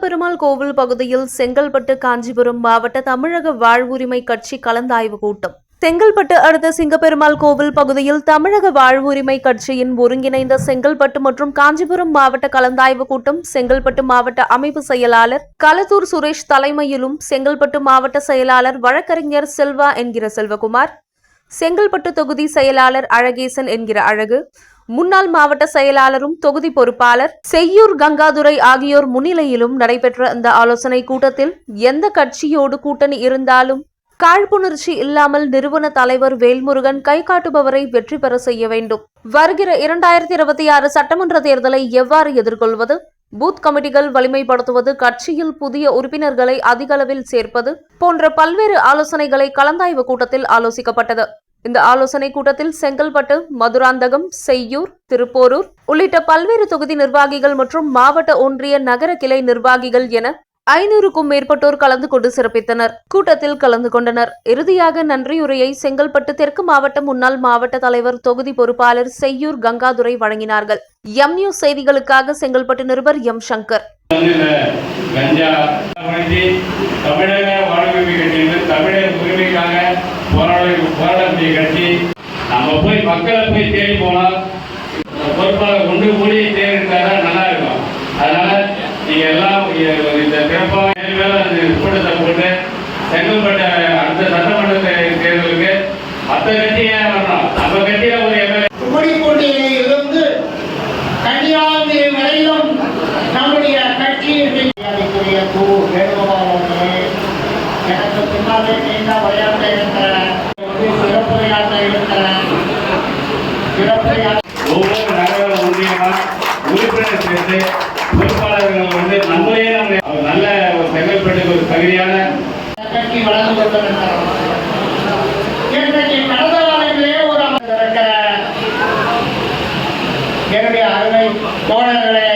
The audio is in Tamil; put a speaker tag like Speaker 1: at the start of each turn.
Speaker 1: சிங்கப்பெருமாள் கோவில் பகுதியில் செங்கல்பட்டு காஞ்சிபுரம் மாவட்ட தமிழக வாழ்வுரிமை கட்சி கலந்தாய்வு கூட்டம். செங்கல்பட்டு அடுத்த சிங்கப்பெருமாள் கோவில் பகுதியில் தமிழக வாழ்வுரிமை கட்சியின் ஒருங்கிணைந்த செங்கல்பட்டு மற்றும் காஞ்சிபுரம் மாவட்ட கலந்தாய்வு கூட்டம் செங்கல்பட்டு மாவட்ட அமைப்பு செயலாளர் களத்தூர் சுரேஷ் தலைமையிலும் செங்கல்பட்டு மாவட்ட செயலாளர் வழக்கறிஞர் செல்வா என்கிற செல்வகுமார் செங்கல்பட்டு தொகுதி செயலாளர் அழகேசன் என்கிற அழகு முன்னாள் மாவட்ட செயலாளரும் தொகுதி பொறுப்பாளர் செய்யூர் கங்காதுரை ஆகியோர் முன்னிலையிலும் நடைபெற்ற இந்த ஆலோசனை கூட்டத்தில் எந்த கட்சியோடு கூட்டணி இருந்தாலும் காழ்ப்புணர்ச்சி இல்லாமல் நிறுவன தலைவர் வேல்முருகன் கை காட்டுபவரை வெற்றி பெற செய்ய வேண்டும். வருகிற இரண்டாயிரத்தி இருபத்தி ஆறு சட்டமன்ற தேர்தலை எவ்வாறு எதிர்கொள்வது? பூத் கமிட்டிகள் வலிமைப்படுத்துவது கட்சியில் புதிய உறுப்பினர்களை அதிக அளவில் சேர்ப்பது போன்ற பல்வேறு ஆலோசனைகளை கலந்தாய்வு கூட்டத்தில் ஆலோசிக்கப்பட்டது. இந்த ஆலோசனை கூட்டத்தில் செங்கல்பட்டு மதுராந்தகம் செய்யூர் திருப்போரூர் உள்ளிட்ட பல்வேறு தொகுதி நிர்வாகிகள் மற்றும் மாவட்ட ஒன்றிய நகர கிளை நிர்வாகிகள் என ஐநூறுக்கும் மேற்பட்டோர் கலந்து கொண்டு சிறப்பித்தனர். கூட்டத்தில் கலந்து கொண்டனர். இறுதியாக நன்றியுரையை செங்கல்பட்டு தெற்கு மாவட்ட முன்னாள் மாவட்ட தலைவர் தொகுதி பொறுப்பாளர் செய்யூர் கங்காதுரை வழங்கினார்கள். எம் நியூஸ் செய்திகளுக்காக செங்கல்பட்டு நிருபர் எம் சங்கர்
Speaker 2: வந்து இந்த கஞ்சா ஒழித்து தமிழக வாழ்வுரிமை கட்சி வந்து தமிழக உரிமைக்காக போராட போராடக்கூடிய கட்சி. நம்ம போய் மக்களை போய் தேடி போனால் பொறுப்பாளர் ஒன்று கூடி தேர்ந்தா நல்லா இருக்கும். அதனால நீங்க எல்லாம் இந்த சிறப்பாக கூட்டத்தை போட்டு செங்கல்பட்டு அடுத்த சட்டமன்ற தேர்தலுக்கு மற்ற கட்சியே வரணும்? நம்ம கட்சியில ஒரு எம்எல்ஏ
Speaker 3: குடிக்கொண்டிலே இருந்து கன்னியாகுமரி வரையிலும் நம்முடைய கட்சியின் வேணுகோபால் அவர்களே எனக்கு பின்னாலே நீண்ட விளையாட்டு இருக்கிற சிறப்புரையாட்ட இருக்கிற சிறப்புரையாட்ட
Speaker 2: ஒவ்வொரு நகர ஒன்றியமா உறுப்பினர் சேர்த்து பொறுப்பாளர்கள் வந்து நம்மளே நம்ம ஒரு நல்ல ஒரு செங்கல்பட்டுக்கு ஒரு தகுதியான
Speaker 3: கட்சி வளர்ந்து கொண்டிருக்கிறோம் ஒரு என்னுடைய அருமை தோழர்களே